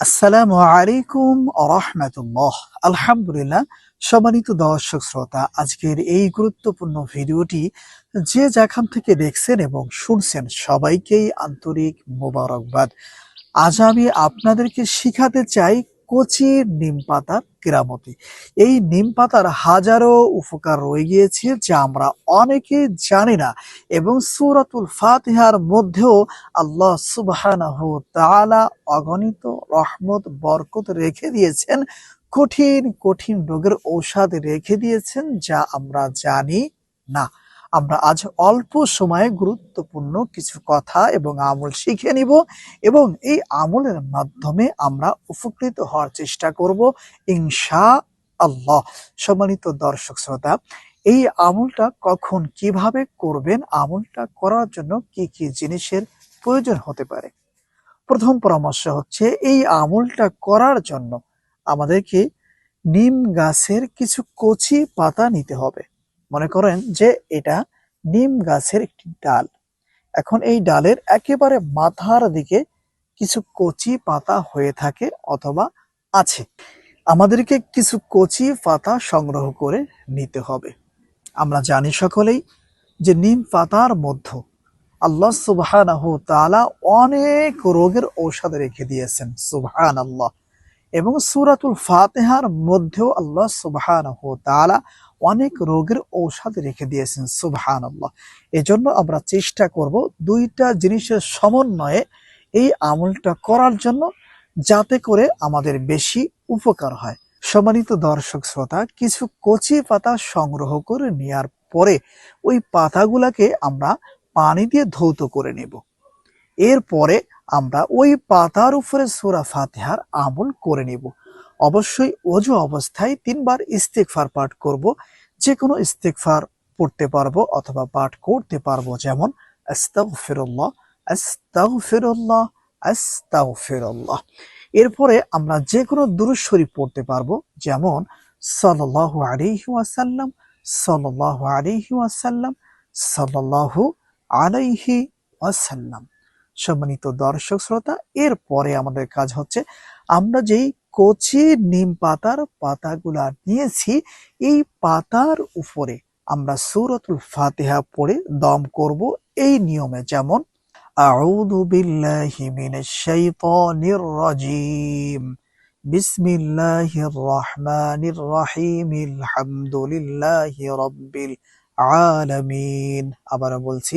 আসসালামু আলাইকুম রহমতুল্লাহ। আলহামদুলিল্লাহ, সম্মানিত দর্শক শ্রোতা, আজকের এই গুরুত্বপূর্ণ ভিডিওটি যে যেখান থেকে দেখছেন এবং শুনছেন সবাইকেই আন্তরিক মোবারকবাদ। আজ আমি আপনাদেরকে শিখাতে চাই কচি নিম পাতার কেরামতি। এই নিম পাতার হাজারো উপকার রয়ে গিয়েছে যা আমরা অনেকে জানি না এবং সুরাতুল ফাতিহার মধ্যেও আল্লাহ তাআলা অগণিত রহমত, বরকত রেখে দিয়েছেন, কঠিন কঠিন রোগের ঔষধ রেখে দিয়েছেন যা আমরা জানি না। আমরা আজ অল্প সময়ে গুরুত্বপূর্ণ কিছু কথা এবং আমল শিখে নিব এবং এই আমলের মাধ্যমে আমরা উপকৃত হওয়ার চেষ্টা করব ইনশা আল্লাহ সম্মানিত দর্শক শ্রোতা, এই আমলটা কখন কীভাবে করবেন, আমলটা করার জন্য কি কি জিনিসের প্রয়োজন হতে পারে? প্রথম পরামর্শ হচ্ছে, এই আমলটা করার জন্য আমাদেরকে নিম গাছের কিছু কচি পাতা নিতে হবে। মনে করেন যে এটা নিম গাছের একটি ডাল। এখন এই ডালের একেবারে মাথার দিকে কিছু কচি পাতা হয়ে থাকে অথবা আছে। আমাদেরকে কিছু কচি পাতা সংগ্রহ করে নিতে হবে। আমরা জানি সকলেই যে নিম পাতার মধ্য আল্লাহ তাআলা অনেক রোগের ঔষধ রেখে দিয়েছেন। সুবহান আল্লাহ এবং সুরাতুল ফাতেহার মধ্যেও আল্লাহ সুবহানাহ তাআলা অনেক রোগের ঔষধ রেখে দিয়েছেন সুবহান আল্লাহ এজন্য আমরা চেষ্টা করব দুইটা জিনিসের সমন্বয়ে এই আমলটা করার জন্য যাতে করে আমাদের বেশি উপকার হয়। সম্মানিত দর্শক শ্রোতা, কিছু কচি পাতা সংগ্রহ করে নেয়ার পরে ওই পাতাগুলাকে আমরা পানি দিয়ে ধৌত করে নেব। এরপরে আমরা ওই পাতার উপরে সুরা ফাতিহার আমল করে নেব। অবশ্যই অজু অবস্থায় তিনবার ইস্তেকফার পাঠ করব। যে কোনো ইস্তেকফার পড়তে পারব অথবা পাঠ করতে পারব। যেমন, আস্তাগফিরুল্লাহ আস্তাগফিরুল্লাহ আস্তাগফিরুল্লাহ। এরপরে আমরা যে কোনো দুরূদ পড়তে পারব। যেমন, সাল্লাল্লাহু আলাইহি ওয়াসাল্লাম, সাল্লাল্লাহু আলাইহি ওয়াসাল্লাম, সাল্লাল্লাহু আলাইহি ওয়াসাল্লাম। সম্মানিত দর্শক শ্রোতা, এরপরে আমাদের কাজ হচ্ছে আমরা যেই কচি নিম পাতার পাতাগুলা নিয়েছি, এই পাতার উপরে আমরা সূরাতুল ফাতিহা পড়ে দম করব এই নিয়মে। যেমন, আউযু বিল্লাহি মিনাশ শাইতানির রাজিম। বিসমিল্লাহির রহমানির রহিম আলহামদুলিল্লাহি রাব্বিল আলামিন। আবার বলছি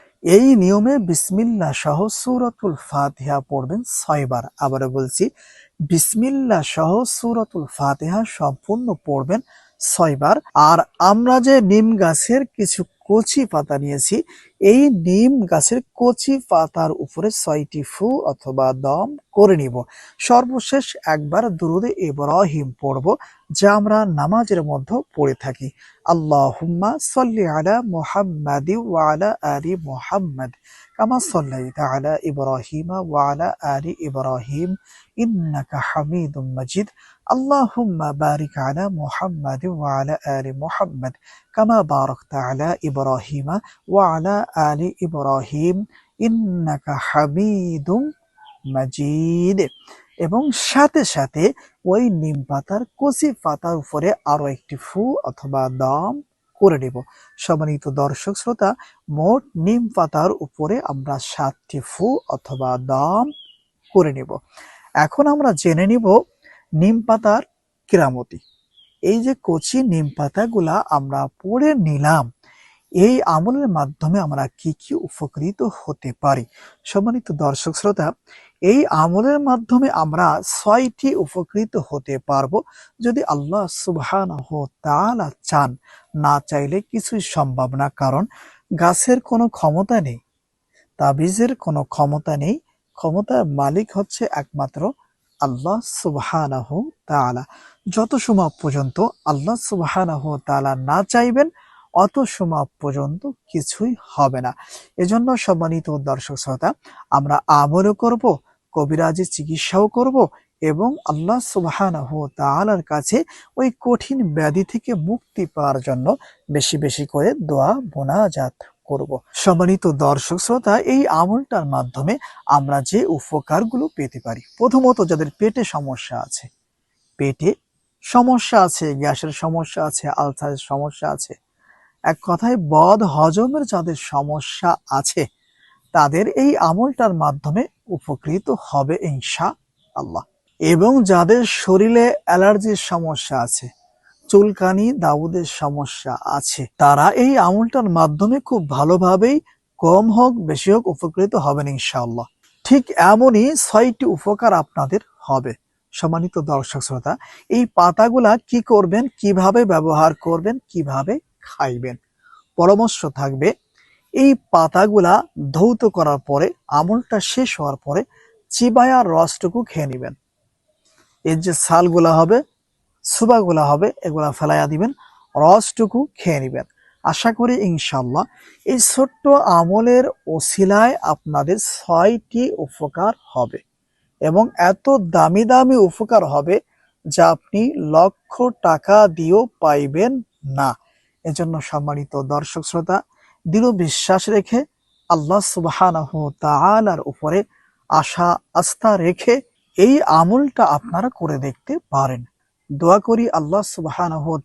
এই নিয়মে বিসমিল্লা সহ সুরতুল ফাতিহা পড়বেন ছয়বার। আবারও বলছি বিসমিল্লা সহ সুরতুল ফাতিহা সম্পূর্ণ পড়বেন ছয়বার। আর আমরা যে নিম গাছের কিছু কচি পাতা নিয়েছি। এই নিম গাছের কচি পাতার উপরে ছয়টি ফু অথবা দম করে নিব। সর্বশেষ একবার দুরুদে ইব্রাহিম পড়ব, যা আমরা নামাজের মধ্যে পড়ে থাকি। আল্লাহুম্মা সাল্লি আলা মুহাম্মাদি ওয়া আলা মুহাম্মাদ, কামা সাল্লাইতা আলা ইব্রাহিমা ওয়া আলা ইব্রাহিম, ইন্নাকা হামিদুম মাজিদ। আল্লাহুম্মা বারিক আলা মুহাম্মাদি ওয়া আলা আলি মুহাম্মাদ, কামা বারাকতা আলা ইব্রাহিমা। ওয়া আলা আলি ইব্রাহিম ইন্নাকা হামিদুম মাজিদ। এবং সাথে সাথে ওই নিম পাতার, কচি পাতার উপরে আরও একটি ফু অথবা দম করে নেব। সম্মানিত দর্শক শ্রোতা, মোট নিম পাতার উপরে আমরা সাতটি ফু অথবা দম করে নেব। এখন আমরা জেনে নিব নিম পাতার কেরামতি। এই যে কচি নিম পাতাগুলা আমরা পড়ে নিলাম এই আমলের মাধ্যমে আমরা কি কি উপকৃত হতে পারি? সম্মানিত দর্শক শ্রোতা, এই আমলের মাধ্যমে আমরা ছয়টি উপকৃত হতে পারব। যদি আল্লাহ তাআলা চান, না চাইলে কিছুই সম্ভব না। কারণ গাছের কোনো ক্ষমতা নেই, তাবিজের কোনো ক্ষমতা নেই, ক্ষমতার মালিক হচ্ছে একমাত্র আল্লাহ তাআলা। যত সময় পর্যন্ত আল্লাহ তাআলা না চাইবেন অত সময় পর্যন্ত কিছুই হবে না। এজন্য সম্মানিত দর্শক শ্রোতা, আমরা আমলও করব, কবিরাজের চিকিৎসাও করব এবং আল্লাহ সুবহানাহু ওয়া তাআলার কাছে ওই কঠিন ব্যাধি থেকে মুক্তি পাওয়ার জন্য বেশি বেশি করে দোয়া, মোনাজাত করব। সম্মানিত দর্শক শ্রোতা, এই আমলটার মাধ্যমে আমরা যে উপকারগুলো পেতে পারি, প্রথমত যাদের পেটে সমস্যা আছে, পেটে সমস্যা আছে, গ্যাসের সমস্যা আছে, আলসারের সমস্যা আছে এক কথায় বদ হজমের যাদের সমস্যা আছে, তাদের এই আমলটার মাধ্যমে উপকৃত হবে ইনশা আল্লাহ এবং যাদের শরীরে অ্যালার্জির সমস্যা আছে, চুলকানি, দাউদের সমস্যা আছে, তারা এই আমলটার মাধ্যমে খুব ভালোভাবেই কম হোক, বেশি হোক উপকৃত হবেন ইনশাআল্লাহ। ঠিক এমনই ছয়টি উপকার আপনাদের হবে। সম্মানিত দর্শক শ্রোতা, এই পাতাগুলা কি করবেন, কীভাবে ব্যবহার করবেন, কীভাবে খাইবেন। পরামর্শ থাকবে, এই পাতাগুলা ধৌত করার পরে, আমলটা শেষ হওয়ার পরে চিবায়ার রসটুকু খেয়ে নেবেন। এর যে ছালগুলা হবে, সুবাগুলা হবে, এগুলা ফেলাইয়া দিবেন, রসটুকু খেয়ে নেবেন। আশা করি ইনশাল্লাহ এই ছোট্ট আমলের ওসিলায় আপনাদের ছয়টি উপকার হবে এবং এত দামি দামি উপকার হবে যা আপনি লক্ষ টাকা দিয়েও পাইবেন না। এজন্য সম্মানিত দর্শক শ্রোতা, দৃঢ় বিশ্বাস রেখে আল্লাহ তাআলার উপরে আশা, আস্থা রেখে এই আমলটা আপনারা করে দেখতে পারেন। দোয়া করি আল্লাহ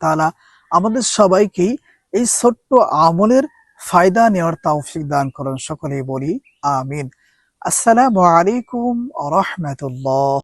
তাআলা আমাদের সবাইকেই এই ছোট্ট আমলের ফায়দা নেওয়ার তৌফিক দান করুন। সকলেই বলি আমিন। আসসালামু আলাইকুম রাহমাতুল্লাহ।